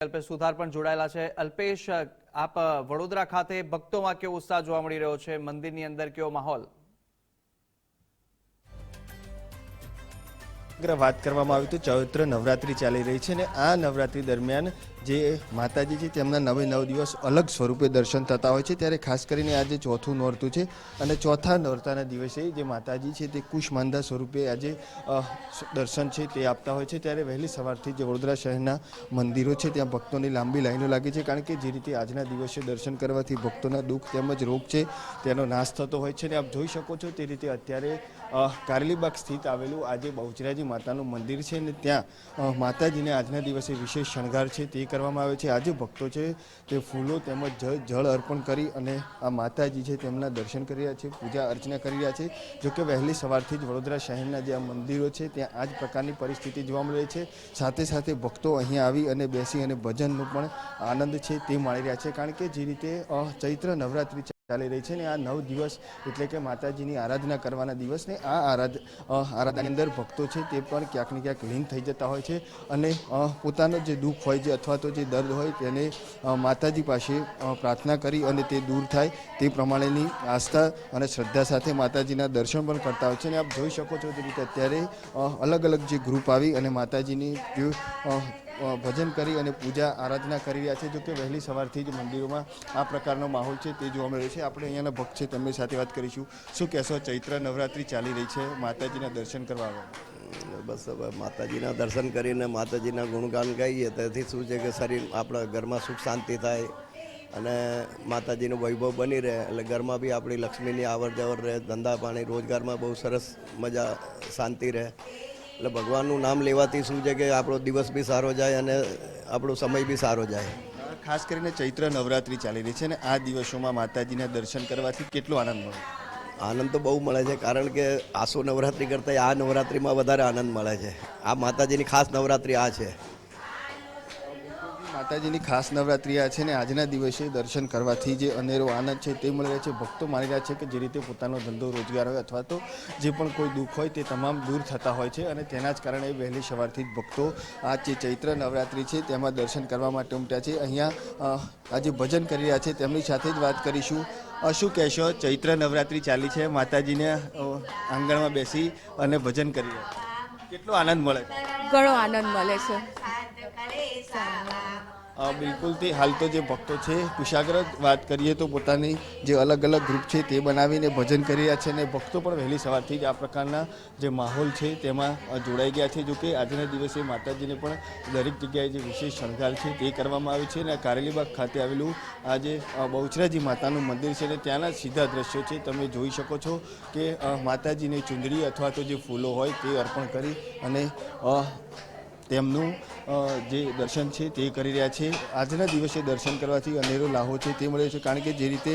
અલ્પેશ સુથાર પણ જોડાયેલા છે. અલ્પેશ, આપ, વડોદરા ખાતે ભક્તોમાં કેવો ઉત્સાહ જોવા મળી રહ્યો છે? મંદિરની અંદર કેવો માહોલ? વાત કરવામાં આવી તો ચૈત્ર નવરાત્રી ચાલી રહી છે અને આ નવરાત્રી દરમિયાન જે માતાજી છે, તેમના નવે નવ દિવસ અલગ સ્વરૂપે દર્શન થતા હોય છે. ત્યારે ખાસ કરીને આજે ચોથું નોરતું છે અને ચોથા નોરતાના દિવસે જે માતાજી છે, તે કુશમાંદા સ્વરૂપે આજે દર્શન છે, તે આપતા હોય છે. ત્યારે વહેલી સવારથી જે વડોદરા શહેરના મંદિરો છે, ત્યાં ભક્તોની લાંબી લાઈનો લાગી છે. કારણ કે જે રીતે આજના દિવસે દર્શન કરવાથી ભક્તોના દુઃખ તેમજ રોગ છે, તેનો નાશ થતો હોય છે. અને આપ જોઈ શકો છો, તે રીતે અત્યારે કારલીબાગ સ્થિત આવેલું આજે બહુચરાજી માતાનું મંદિર છે. અને ત્યાં માતાજીને આજના દિવસે વિશેષ શણગાર છે, તે કરવામાં આવે છે. આજે ભક્તો છે તે ફૂલો તેમજ જળ અર્પણ કરી અને આ માતાજી છે તેમના દર્શન કરી રહ્યા છે, પૂજા અર્ચના કરી રહ્યા છે. જોકે વહેલી સવારથી જ વડોદરા શહેરના જે આ મંદિરો છે ત્યાં આ જ પ્રકારની પરિસ્થિતિ જોવા મળે છે. સાથે સાથે ભક્તો અહીંયા આવી અને બેસી અને ભજનનો પણ આનંદ છે તે માણી રહ્યા છે. કારણ કે જે રીતે ચૈત્ર નવરાત્રિ ચાલી રહી છે ને આ નવ દિવસ એટલે કે માતાજીની આરાધના કરવાના દિવસને આ આરાધ આરાધનાની અંદર ભક્તો છે તે પણ ક્યાંક ને ક્યાંક લીન થઈ જતા હોય છે અને પોતાનો જે દુઃખ હોય છે અથવા તો જે દર્દ હોય તેને માતાજી પાસે પ્રાર્થના કરી અને તે દૂર થાય તે પ્રમાણેની આસ્થા અને શ્રદ્ધા સાથે માતાજીના દર્શન પણ કરતા હોય છે અને આપ જોઈ શકો છો તે રીતે અત્યારે અલગ અલગ જે ગ્રુપ આવી અને માતાજીની જે ભજન કરી અને પૂજા આરાધના કરી રહ્યા છે. જો કે વહેલી સવારથી જ મંદિરોમાં આ પ્રકારનો માહોલ છે તે જોવા મળ્યો છે. આપણે અહીંયાના ભક્ત છે તેમની સાથે વાત કરીશું. શું કહેશો, ચૈત્ર નવરાત્રિ ચાલી રહી છે? માતાજીના દર્શન કરવા આવ્યા. બસ હવે માતાજીના દર્શન કરીને માતાજીના ગુણગાન ગાઈએ. તેથી શું છે કે શરીર, આપણા ઘરમાં સુખ શાંતિ થાય અને માતાજીનું વૈભવ બની રહે. એટલે ઘરમાં બી આપણી લક્ષ્મીની આવર જવર રહે, ધંધા પાણી, રોજગારમાં બહુ સરસ મજા, શાંતિ રહે. એટલે ભગવાનનું નામ લેવાથી શું છે કે આપણો દિવસ બી સારો જાય અને આપણો સમય બી સારો જાય. ખાસ કરીને ચૈત્ર નવરાત્રિ ચાલી રહી છે ને આ દિવસોમાં માતાજીના દર્શન કરવાથી કેટલો આનંદ મળે? આનંદ તો બહુ મળે છે કારણ કે આસો નવરાત્રિ કરતાં આ નવરાત્રિમાં વધારે આનંદ મળે છે. આ માતાજીની ખાસ નવરાત્રિ આ છે. માતાજીની ખાસ નવરાત્રિ આ છે ને આજના દિવસે દર્શન કરવાથી જે અનેરો આનંદ છે તે મળી રહ્યો છે. ભક્તો માની રહ્યા છે કે જે રીતે પોતાનો ધંધો રોજગાર હોય અથવા તો જે પણ કોઈ દુઃખ હોય તે તમામ દૂર થતા હોય છે અને તેના જ કારણે વહેલી સવારથી જ ભક્તો આ જે ચૈત્ર નવરાત્રિ છે તેમાં દર્શન કરવા માટે ઉમટ્યા છે. અહીંયા આજે ભજન કરી રહ્યા છે. તેમની સાથે જ વાત કરીશું. શું કહેશો? ચૈત્ર નવરાત્રિ ચાલી છે. માતાજીને આંગણમાં બેસી અને ભજન કરી રહ્યા કેટલો આનંદ મળે? ઘણો આનંદ મળે છે. બિલકુલથી હાલ તો જે ભક્તો છે કુશાગ્ર વાત કરીએ તો પોતાની જે અલગ અલગ ગ્રુપ છે તે બનાવીને ભજન કરી રહ્યા છે અને ભક્તો પણ વહેલી સવારથી જ આ પ્રકારના જે માહોલ છે તેમાં જોડાઈ ગયા છે. જોકે આજના દિવસે માતાજીને પણ દરેક જગ્યાએ જે વિશેષ શણગાર છે તે કરવામાં આવે છે અને કારેલીબાગ ખાતે આવેલું આ જે બહુચરાજી માતાનું મંદિર છે અને ત્યાંના સીધા દ્રશ્યો છે. તમે જોઈ શકો છો કે માતાજીને ચુંદડી અથવા તો જે ફૂલો હોય તે અર્પણ કરી અને તેમનું જે દર્શન છે તે કરી રહ્યા છે. આજના દિવસે દર્શન કરવાથી અનેરો લાહો છે, તે મળ્યો છે, કારણ કે જે રીતે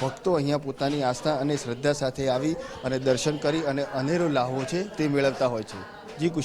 ભક્તો અહીંયા પોતાની આસ્થા અને શ્રદ્ધા સાથે આવી અને દર્શન કરી અને અનેરો લાહો છે તે મેળવતા હોય છે. જી કુશ